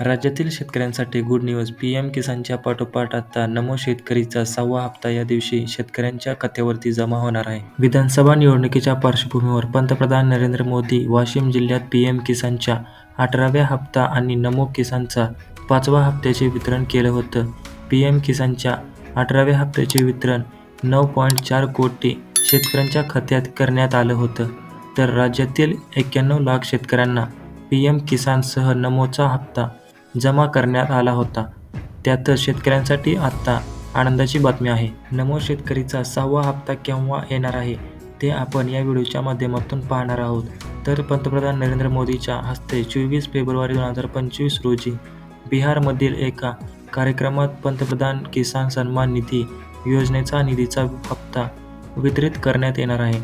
राज्यातील शेतकऱ्यांसाठी good news. P M किसानच्या पाठोपाठ आता नमो शेतकरीचा सहावा हप्ता या दिवशी शेतकऱ्यांच्या खात्यावरती जमा होणार आहे. विधानसभा निवडणुकीच्या पार्श्वभूमीवर पंतप्रधान नरेंद्र मोदी वाशिम जिल्ह्यात पी एम किसानच्या अठराव्या हप्ता आणि नमो किसानचा पाचवा हप्त्याचे वितरण केलं होतं. पी एम किसानच्या अठराव्या हप्त्याचे वितरण नऊ पॉईंट चार कोटी शेतकऱ्यांच्या खात्यात करण्यात आलं होतं. तर राज्यातील एक्क्याण्णव लाख शेतकऱ्यांना पी एम किसानसह नमोचा हप्ता जमा करण्यात आला होता. त्यातच शेतकऱ्यांसाठी आत्ता आनंदाची बातमी आहे. नमो शेतकरीचा सहावा हप्ता केव्हा येणार आहे ते आपण या व्हिडिओच्या माध्यमातून पाहणार आहोत. तर पंतप्रधान नरेंद्र मोदीच्या हस्ते चोवीस फेब्रुवारी दोन हजार पंचवीस रोजी बिहारमधील एका कार्यक्रमात पंतप्रधान किसान सन्मान निधी योजनेचा निधीचा हप्ता वितरित करण्यात येणार आहे.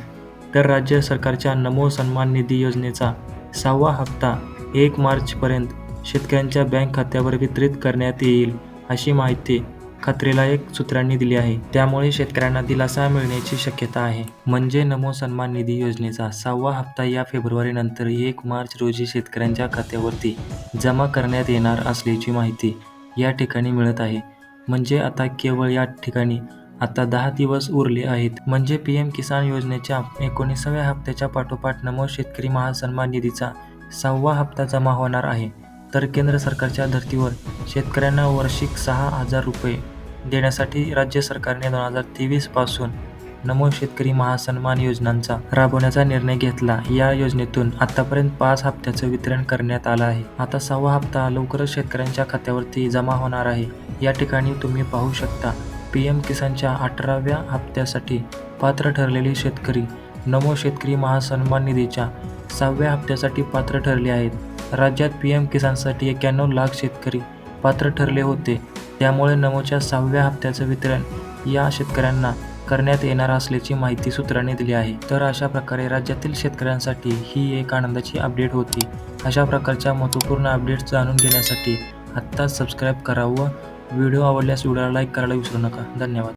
तर राज्य सरकारच्या नमो सन्मान निधी योजनेचा सहावा हप्ता एक मार्चपर्यंत शेतकऱ्यांच्या बँक खात्यावर वितरित करण्यात येईल अशी माहिती खात्रीलायक सूत्रांनी दिली आहे. त्यामुळे शेतकऱ्यांना दिलासा मिळण्याची शक्यता आहे. म्हणजे नमो सन्मान निधी योजनेचा सहावा हप्ता या फेब्रुवारीनंतर एक मार्च रोजी शेतकऱ्यांच्या खात्यावरती जमा करण्यात येणार असल्याची माहिती या ठिकाणी मिळत आहे. म्हणजे आता केवळ या ठिकाणी आता दहा दिवस उरले आहेत. म्हणजे पी एम किसान योजनेच्या एकोणीसाव्या हप्त्याच्या पाठोपाठ नमो शेतकरी महासन्मान निधीचा सहावा हप्ता जमा होणार आहे. तर केंद्र सरकारच्या धर्तीवर शेतकऱ्यांना वार्षिक सहा हजार रुपये देण्यासाठी राज्य सरकारने दोन हजार तेवीसपासून नमो शेतकरी महासन्मान योजनांचा राबवण्याचा निर्णय घेतला. या योजनेतून आतापर्यंत पाच हप्त्याचं वितरण करण्यात आलं आहे. आता सहावा हप्ता लवकरच शेतकऱ्यांच्या खात्यावरती जमा होणार आहे. या ठिकाणी तुम्ही पाहू शकता पी एम किसानच्या अठराव्या हप्त्यासाठी पात्र ठरलेले शेतकरी नमो शेतकरी महासन्मान निधीच्या सहाव्या हप्त्यासाठी पात्र ठरले आहेत. राज्यात पी एम किसानसाठी एक्क्याण्णव लाख शेतकरी पात्र ठरले होते. त्यामुळे नमोच्या सहाव्या हप्त्याचं वितरण या शेतकऱ्यांना करण्यात येणार असल्याची माहिती सूत्रांनी दिली आहे. तर अशा प्रकारे राज्यातील शेतकऱ्यांसाठी ही एक आनंदाची अपडेट होती. अशा प्रकारच्या महत्त्वपूर्ण अपडेट्स जाणून घेण्यासाठी आत्ताच सबस्क्राईब करा व व्हिडिओ आवडल्यास व्हिडिओला लाईक करायला विसरू नका. धन्यवाद.